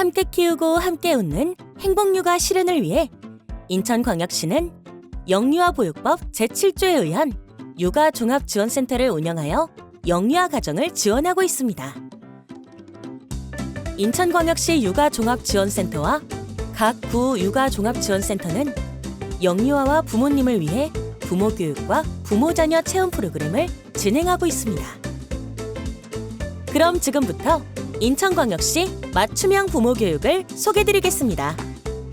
함께 키우고 함께 웃는 행복육아 실현을 위해 인천광역시는 영유아 보육법 제7조에 의한 육아 종합 지원센터를 운영하여 영유아 가정을 지원하고 있습니다. 인천광역시 육아 종합 지원센터와 각 구 육아 종합 지원센터는 영유아와 부모님을 위해 부모 교육과 부모 자녀 체험 프로그램을 진행하고 있습니다. 그럼 지금부터 인천광역시 맞춤형 부모 교육을 소개드리겠습니다.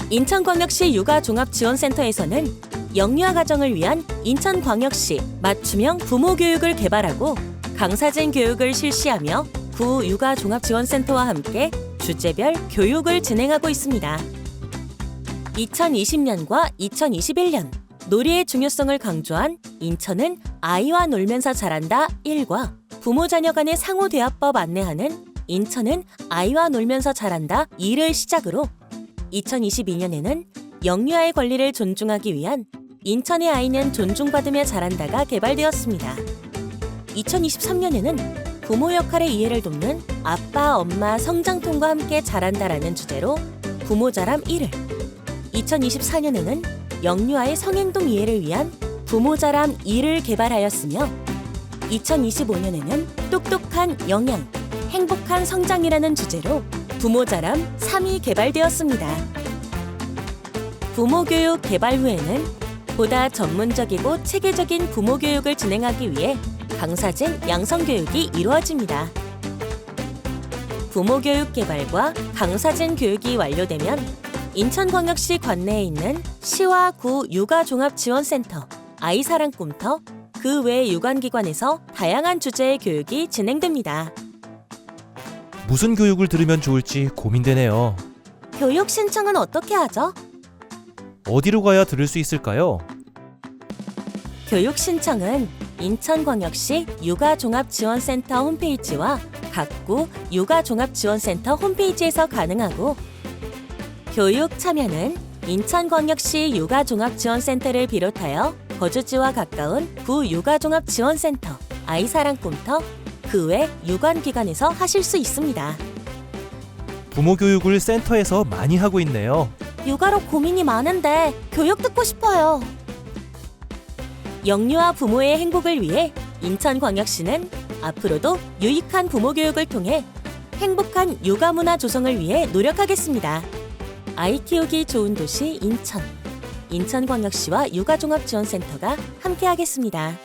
인천광역시 육아종합지원센터에서는 영유아 가정을 위한 인천광역시 맞춤형 부모 교육을 개발하고 강사진 교육을 실시하며 구 육아종합지원센터와 함께 주제별 교육을 진행하고 있습니다. 2020년과 2021년 놀이의 중요성을 강조한 인천은 아이와 놀면서 자란다 1과 부모 자녀 간의 상호 대화법 안내하는 인천은 아이와 놀면서 자란다 2를 시작으로 2022년에는 영유아의 권리를 존중하기 위한 인천의 아이는 존중받으며 자란다가 개발되었습니다. 2023년에는 부모 역할의 이해를 돕는 아빠, 엄마 성장통과 함께 자란다라는 주제로 부모 자람 1을 2024년에는 영유아의 성행동 이해를 위한 부모 자람 2를 개발하였으며 2025년에는 똑똑한 영양, 행복한 성장이라는 주제로 부모 자람 3이 개발되었습니다. 부모 교육 개발 후에는 보다 전문적이고 체계적인 부모 교육을 진행하기 위해 강사진 양성 교육이 이루어집니다. 부모 교육 개발과 강사진 교육이 완료되면 인천광역시 관내에 있는 시와 구 육아종합지원센터, 아이사랑 꿈터, 그 외 유관기관에서 다양한 주제의 교육이 진행됩니다. 무슨 교육을 들으면 좋을지 고민되네요. 교육 신청은 어떻게 하죠? 어디로 가야 들을 수 있을까요? 교육 신청은 인천광역시 육아종합지원센터 홈페이지와 각구 육아종합지원센터 홈페이지에서 가능하고 교육 참여는 인천광역시 육아종합지원센터를 비롯하여 거주지와 가까운 구 육아종합지원센터, 아이사랑 꿈터, 그 외 유관기관에서 하실 수 있습니다. 부모 교육을 센터에서 많이 하고 있네요. 육아로 고민이 많은데 교육 듣고 싶어요. 영유아 부모의 행복을 위해 인천광역시는 앞으로도 유익한 부모 교육을 통해 행복한 육아 문화 조성을 위해 노력하겠습니다. 아이 키우기 좋은 도시 인천. 인천광역시와 육아종합지원센터가 함께하겠습니다.